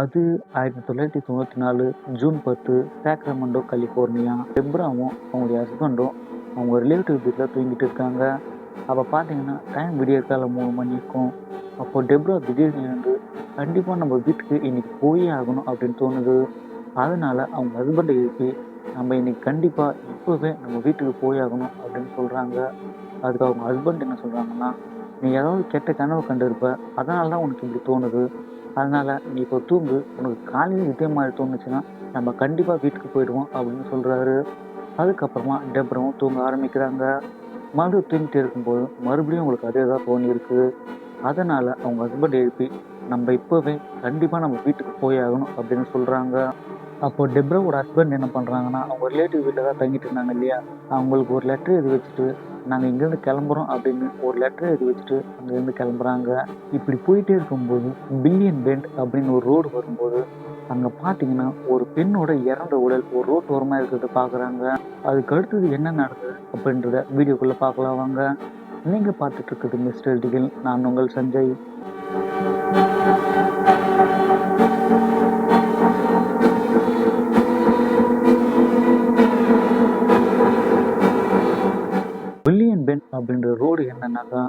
அது ஆயிரத்தி தொள்ளாயிரத்தி தொண்ணூற்றி நாலு ஜூன் பத்து சாக்ரமண்டோ கலிஃபோர்னியா டெப்ராவும் அவங்களுடைய ஹஸ்பண்டும் அவங்க ரிலேட்டிவ் வீட்டில் தூங்கிட்டு இருக்காங்க. அப்போ பார்த்தீங்கன்னா டைம் விடிய காலம் மூணு மணி இருக்கும். அப்போ டெப்ரா திடீர்னு இருந்து கண்டிப்பாக நம்ம வீட்டுக்கு இன்றைக்கி போயே ஆகணும் அப்படின்னு தோணுது. அதனால் அவங்க ஹஸ்பண்டை எழுப்பி நம்ம இன்றைக்கி கண்டிப்பாக இப்போவே நம்ம வீட்டுக்கு போய் ஆகணும் அப்படின்னு சொல்கிறாங்க அதுக்கு அவங்க ஹஸ்பண்ட் என்ன சொல்கிறாங்கன்னா நீ ஏதாவது கெட்ட கனவு கண்டிருப்ப அதனால தான் உனக்கு இப்படி தோணுது. அதனால் நீ இப்போ தூங்கு. உனக்கு காலையில் இதே மாதிரி தோணுச்சுன்னா நம்ம கண்டிப்பாக வீட்டுக்கு போயிடுவோம் அப்படின்னு சொல்கிறாரு அதுக்கப்புறமா டெப்ரவும் தூங்க ஆரம்பிக்கிறாங்க. மறுபடியும் தூங்கிட்டு இருக்கும்போது மறுபடியும் உங்களுக்கு அதே தான் தோணியிருக்கு. அதனால் அவங்க ஹஸ்பண்ட் எழுப்பி நம்ம இப்போவே கண்டிப்பாக நம்ம வீட்டுக்கு போய் ஆகணும் அப்படின்னு சொல்கிறாங்க அப்போ டெப்ரோட ஹஸ்பண்ட் என்ன பண்ணுறாங்கன்னா அவங்க ரிலேட்டிவ் வீட்டில் தான் தங்கிட்டு இருந்தாங்க இல்லையா? அவங்களுக்கு ஒரு லெட்டர் எழுதி வச்சுட்டு நாங்கள் இங்கேருந்து கிளம்புறோம் அப்படின்னு ஒரு லெட்டர் எழுதி வச்சுட்டு அங்கேருந்து கிளம்புறாங்க. இப்படி போயிட்டே இருக்கும்போது பில்லியன் பெண்ட் அப்படின்னு ஒரு ரோடு வரும்போது அங்கே பார்த்தீங்கன்னா ஒரு பெண்ணோட இறந்த உடல் ஒரு ரோட் ஓரமாக இருக்கிறத பார்க்குறாங்க அதுக்கு அடுத்தது என்ன நடக்குது அப்படின்றத வீடியோக்குள்ளே பார்க்கலாம் வாங்க. நீங்கள் பார்த்துட்டு இருக்குது மிஸ்டர் டிகில் நான் உங்கள் சஞ்சய். பென் அப்படின்ற ரோடு என்னென்னாக்கா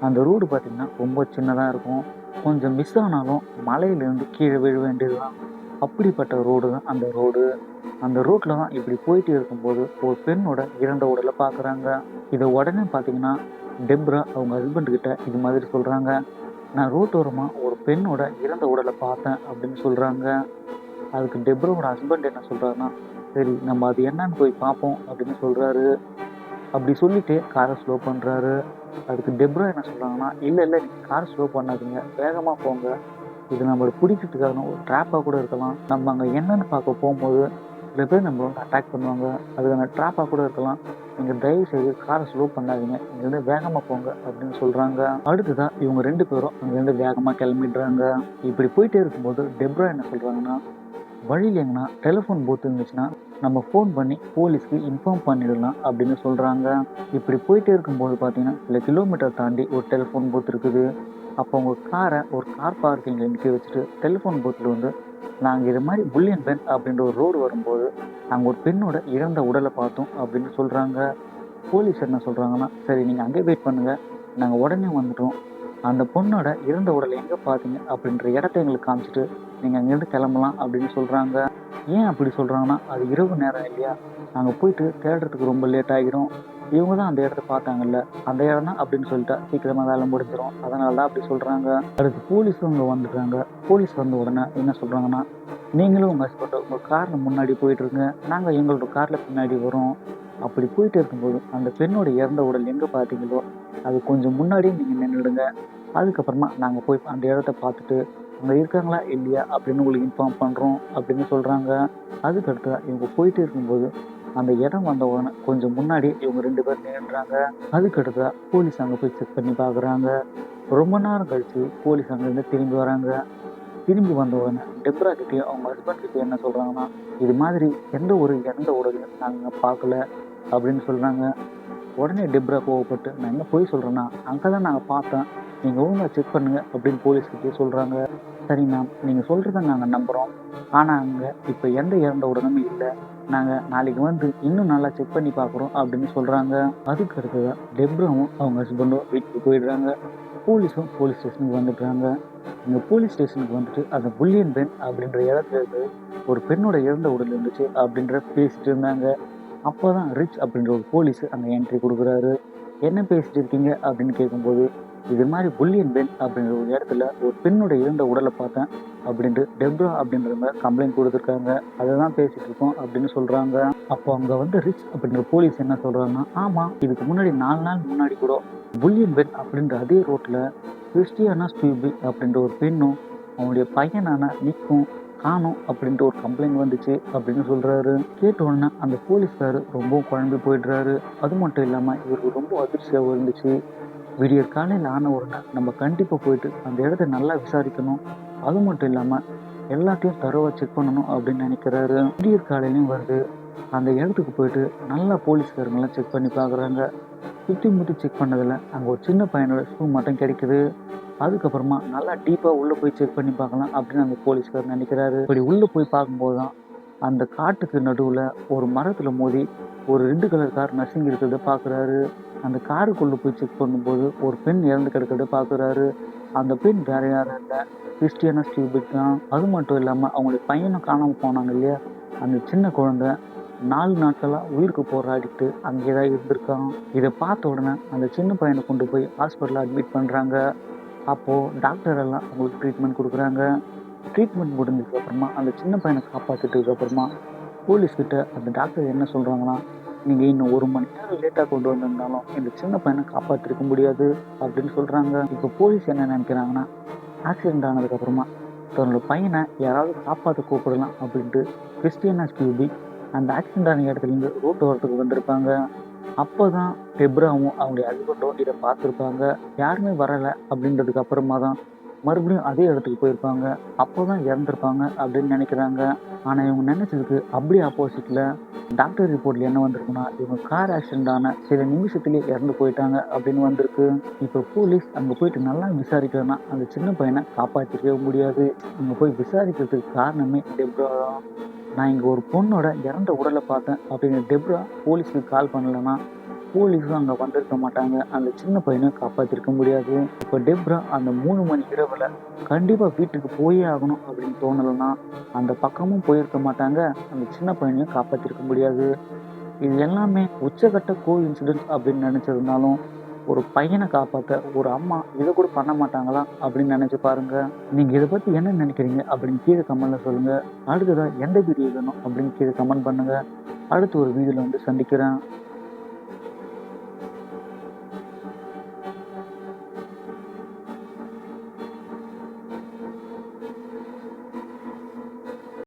அந்த ரோடு பார்த்திங்கன்னா ரொம்ப சின்னதாக இருக்கும். கொஞ்சம் மிஸ் ஆனாலும் மலையிலேருந்து கீழே விழ வேண்டியது தான் அப்படிப்பட்ட ரோடு தான் அந்த ரோடு அந்த ரோட்டில் தான் இப்படி போயிட்டு இருக்கும்போது ஒரு பெண்ணோட இறந்த உடலை பார்க்குறாங்க இதை உடனே பார்த்தீங்கன்னா டெப்ரா அவங்க ஹஸ்பண்ட்கிட்ட இது மாதிரி சொல்கிறாங்க நான் ரோட்டோரமாக ஒரு பெண்ணோட இறந்த உடலை பார்த்தேன் அப்படின்னு சொல்கிறாங்க அதுக்கு டெப்ரோவோட ஹஸ்பண்ட் என்ன சொல்கிறாருன்னா சரி நம்ம அது என்னன்னு போய் பார்ப்போம் அப்படின்னு சொல்கிறாரு அப்படி சொல்லிட்டு காரை ஸ்லோ பண்ணுறாரு அதுக்கு டெப்ரோ என்ன சொல்கிறாங்கன்னா இல்லை இல்லை நீங்கள் கார் ஸ்லோ பண்ணாதீங்க. வேகமாக போங்க. இது நம்மளை பிடிக்கிறதுக்கான ஒரு ட்ராப்பாக கூட இருக்கலாம். நம்ம அங்கே என்னென்னு பார்க்க போகும்போது சில பேர் நம்ம வந்து அட்டாக் பண்ணுவாங்க. அதுக்கான ட்ராப்பாக கூட இருக்கலாம். நீங்கள் தயவு செய்து காரை ஸ்லோ பண்ணாதீங்க. இங்கேருந்து வேகமாக போங்க அப்படின்னு சொல்கிறாங்க அடுத்ததான் இவங்க ரெண்டு பேரும் அங்கேருந்து வேகமாக கிளம்பிடுறாங்க. இப்படி போயிட்டே இருக்கும்போது டெப்ரா என்ன சொல்கிறாங்கன்னா வழியில் எங்கன்னா டெலிஃபோன் பூத் இருந்துச்சுன்னா நம்ம ஃபோன் பண்ணி போலீஸ்க்கு இன்ஃபார்ம் பண்ணிடலாம் அப்படின்னு சொல்கிறாங்க இப்படி போயிட்டே இருக்கும்போது பார்த்தீங்கன்னா சில கிலோமீட்டர் தாண்டி ஒரு டெலிஃபோன் பூத் இருக்குது. அப்போ உங்கள் காரை ஒரு கார் பார்க்கிங்கில் நிற்க வச்சுட்டு டெலிஃபோன் பூத்தில் வந்து நாங்கள் இது மாதிரி புல்லியன் பென் அப்படின்ற ஒரு ரோடு வரும்போது அங்கே ஒரு பெண்ணோட இறந்த உடலை பார்த்தோம் அப்படின்னு சொல்கிறாங்க போலீஸ் என்ன சொல்கிறாங்கன்னா சரி நீங்கள் அங்கே வெயிட் பண்ணுங்கள் நாங்கள் உடனே வந்துட்டோம். அந்த பொண்ணோட இறந்த உடலை எங்கே பார்த்தீங்க அப்படின்ற இடத்த எங்களுக்கு காமிச்சிட்டு நீங்கள் அங்கேருந்து கிளம்பலாம் அப்படின்னு சொல்கிறாங்க ஏன் அப்படி சொல்கிறாங்கன்னா அது இரவு நேரம் இல்லையா? நாங்கள் போயிட்டு தேடுறதுக்கு ரொம்ப லேட் ஆகிரும் இவங்க தான் அந்த இடத்த பார்த்தாங்கல்ல. அந்த இடம் தான் அப்படின்னு சொல்லிட்டா சீக்கிரமாக வேலை முடிஞ்சிடும் அதனால தான் அப்படி சொல்கிறாங்க அடுத்து போலீஸும் அங்கே வந்துடுறாங்க. போலீஸ் வந்த உடனே என்ன சொல்கிறாங்கன்னா நீங்களும் உங்கள் ஹஸ்பண்ட் உங்கள் காரில் முன்னாடி போயிட்டுருங்க நாங்கள் எங்களோட காரில் பின்னாடி வரோம். அப்படி போயிட்டு இருக்கும்போது அந்த பெண்ணோட இறந்த உடல் எங்கே பார்த்தீங்களோ அது கொஞ்சம் முன்னாடியே நீங்கள் நின்றுடுங்க. அதுக்கப்புறமா நாங்கள் போய் அந்த இடத்த பார்த்துட்டு அங்கே இருக்காங்களா இல்லையா? அப்படின்னு உங்களுக்கு இன்ஃபார்ம் பண்ணுறோம் அப்படின்னு சொல்கிறாங்க அதுக்கடுத்து இவங்க போயிட்டு இருக்கும்போது அந்த இடம் வந்த உடனே கொஞ்சம் முன்னாடி இவங்க ரெண்டு பேர் நின்றுறாங்க அதுக்கடுத்து போலீஸ் அங்கே போய் செக் பண்ணி பார்க்குறாங்க. ரொம்ப நேரம் கழித்து போலீஸ் அங்கேருந்து திரும்பி வராங்க. திரும்பி வந்த உடனே டெப்ரா கிட்டேயும் அவங்க ஹஸ்பண்ட் கிட்டே என்ன சொல்கிறாங்கன்னா இது மாதிரி எந்த ஒரு இறந்த உடலையும் நாங்கள் பார்க்கல. அப்படின்னு சொல்கிறாங்க உடனே டெப்ரா கோவப்பட்டு நான் என்ன போய் சொல்கிறேன்னா அங்கே தான் நாங்கள் பார்த்தேன். நீங்கள் ஒழுங்காக செக் பண்ணுங்கள் அப்படின்னு போலீஸ்கிட்டே சொல்கிறாங்க சரி மேம் நீங்கள் சொல்கிறத நாங்கள் நம்புகிறோம் ஆனால் அங்கே இப்போ எந்த இறந்த உடனும் இல்லை. நாங்கள் நாளைக்கு வந்து இன்னும் நல்லா செக் பண்ணி பார்க்குறோம் அப்படின்னு சொல்கிறாங்க அதுக்கு அடுத்ததாக டெப்ராவும் அவங்க ஹஸ்பண்டும் வீட்டுக்கு போயிடுறாங்க. போலீஸும் போலீஸ் ஸ்டேஷனுக்கு வந்துடுறாங்க. இந்த போலீஸ் ஸ்டேஷனுக்கு வந்துட்டு அந்த புல்லியன் பெண் அப்படின்ற இடத்துல இருந்து ஒரு பெண்ணோட இறந்த உடல் இருந்துச்சு அப்படின்ற பேசிட்டு இருந்தாங்க. அப்போ தான் ரிச் அப்படின்ற ஒரு போலீஸ் அங்கே என்ட்ரி கொடுக்குறாரு. என்ன பேசிட்டு இருக்கீங்க? அப்படின்னு கேட்கும்போது இது மாதிரி புல்லியன் பென் அப்படின்ற ஒரு இடத்துல ஒரு பெண்ணோட இருந்த உடலை பார்த்தேன் அப்படின்ட்டு டெப்ரா அப்படின்ற மாதிரி கம்ப்ளைண்ட் கொடுத்துருக்காங்க. அதை தான் பேசிட்டு இருக்கோம் அப்படின்னு சொல்கிறாங்க அப்போ அங்கே வந்து ரிச் அப்படின்ற போலீஸ் என்ன சொல்கிறாங்கன்னா ஆமாம் இதுக்கு முன்னாடி நாலு நாள் முன்னாடி கூட புல்லியன் பென் அப்படின்ற அதே ரோட்டில் கிறிஸ்டியானா ஸ்டூபி அப்படின்ற ஒரு பெண்ணும் அவனுடைய பையனான நிக்கும் காணும் அப்படின்ட்டு ஒரு கம்ப்ளைண்ட் வந்துச்சு அப்படின்னு சொல்கிறாரு கேட்ட உடனே அந்த போலீஸ்கார் ரொம்ப குழம்பி போயிடுறாரு. அது மட்டும் இல்லாமல் இவருக்கு ரொம்ப அதிர்ச்சியாகவும் இருந்துச்சு. விடிய காலையில் ஆன உடனே நம்ம கண்டிப்பாக போயிட்டு அந்த இடத்த நல்லா விசாரிக்கணும். அது மட்டும் இல்லாமல் எல்லாத்தையும் தரவாக செக் பண்ணணும் அப்படின்னு நினைக்கிறாரு. விடியற் காலையிலையும் வருது. அந்த இடத்துக்கு போயிட்டு நல்லா போலீஸ்காரங்களாம் செக் பண்ணி பார்க்குறாங்க. சுற்றி முற்றி செக் பண்ணதில் அங்கே ஒரு சின்ன பையனோட ஷூ மட்டும் கிடைக்குது. அதுக்கப்புறமா நல்லா டீப்பாக உள்ளே போய் செக் பண்ணி பார்க்கலாம் அப்படின்னு அந்த போலீஸ்கார் நினைக்கிறாரு. இப்படி உள்ளே போய் பார்க்கும்போது தான் அந்த காட்டுக்கு நடுவில் ஒரு மரத்தில் மோதி ஒரு ரெண்டு கலர் கார் நசுங்கி இருக்கிறத பார்க்குறாரு. அந்த காருக்குள்ளே போய் செக் பண்ணும்போது ஒரு பெண் இறந்து கிடக்கிறத பார்க்குறாரு. அந்த பெண் வேற யாரும் இல்லை. கிறிஸ்டியானா ஸ்டீபிட் தான். அது மட்டும் இல்லாமல் அவங்களுடைய பையனை காணாமல் போனாங்க இல்லையா? அந்த சின்ன குழந்தை நாலு நாட்களாக உயிருக்கு போராடிட்டு அங்கே தான் இருந்திருக்கான். இதை பார்த்த உடனே அந்த சின்ன பையனை கொண்டு போய் ஹாஸ்பிட்டலில் அட்மிட் பண்ணுறாங்க அப்போது டாக்டர் எல்லாம் அவங்களுக்கு ட்ரீட்மெண்ட் கொடுக்குறாங்க. ட்ரீட்மெண்ட் முடிஞ்சதுக்கப்புறமா அந்த சின்ன பையனை காப்பாற்றிட்டதுக்கப்புறமா போலீஸ்கிட்ட அந்த டாக்டர் என்ன சொல்கிறாங்கன்னா நீங்கள் இன்னும் ஒரு மணி நேரம் லேட்டாக கொண்டு வந்திருந்தாலும் இந்த சின்ன பையனை காப்பாற்றிருக்க முடியாது அப்படின்னு சொல்கிறாங்க இப்போ போலீஸ் என்ன நினைக்கிறாங்கன்னா ஆக்சிடென்ட் ஆனதுக்கப்புறமா தன்னோட பையனை யாராவது காப்பாற்ற கூப்பிடலாம் அப்படின்ட்டு கிறிஸ்டியனா ஸ்கியூபி அந்த ஆக்சிடென்ட் ஆன இடத்துலேருந்து ரோட்டு ஓரத்துக்கு வந்திருப்பாங்க. அப்போ தான் டெப்ராவும் அவங்களுடைய ஹஸ்பண்டும் இதை பார்த்துருப்பாங்க. யாருமே வரலை அப்படின்றதுக்கு அப்புறமா தான் மறுபடியும் அதே இடத்துக்கு போயிருப்பாங்க. அப்போ தான் இறந்துருப்பாங்க அப்படின்னு நினைக்கிறாங்க. ஆனால் இவங்க நினச்சதுக்கு அப்படியே ஆப்போசிட்டில் டாக்டர் ரிப்போர்ட்டில் என்ன வந்திருக்குன்னா இவங்க கார் ஆக்சிடென்ட் ஆன சில நிமிஷத்துலேயே இறந்து போயிட்டாங்க அப்படின்னு வந்திருக்கு. இப்போ போலீஸ் அங்கே போயிட்டு நல்லா விசாரிக்கலன்னா அந்த சின்ன பையனை காப்பாற்றிக்கவே முடியாது. அங்கே போய் விசாரிக்கிறதுக்கு காரணமே டெப்ரா தான். நான் இங்கே ஒரு பொண்ணோட இறந்த உடலை பார்த்தேன் அப்படின்னு டெப்ரா போலீஸுக்கு கால் பண்ணலைன்னா போலீஸும் அங்கே வந்திருக்க மாட்டாங்க. அந்த சின்ன பையனை காப்பாற்றிருக்க முடியாது. இப்போ டெப்ரா அந்த மூணு மணி இரவில் கண்டிப்பாக வீட்டுக்கு போயே ஆகணும் அப்படின்னு தோணலைன்னா அந்த பக்கமும் போயிருக்க மாட்டாங்க. அந்த சின்ன பையனையும் காப்பாற்றிருக்க முடியாது. இது எல்லாமே உச்சகட்ட கோ இன்சிடென்ட் அப்படின்னு நினச்சிருந்தாலும் ஒரு பையனை காப்பாற்ற ஒரு அம்மா இதை கூட பண்ண மாட்டாங்களா அப்படின்னு நினச்சி பாருங்க. நீங்கள் இதை பற்றி என்ன நினைக்கிறீங்க அப்படின்னு கீழே கமெண்ட்ல சொல்லுங்கள் அடுத்ததாக எந்த வீடியோ வேணும் அப்படின்னு கீழே கமெண்ட் பண்ணுங்கள் அடுத்து ஒரு வீடியோல வந்து சந்திக்கிறேன்.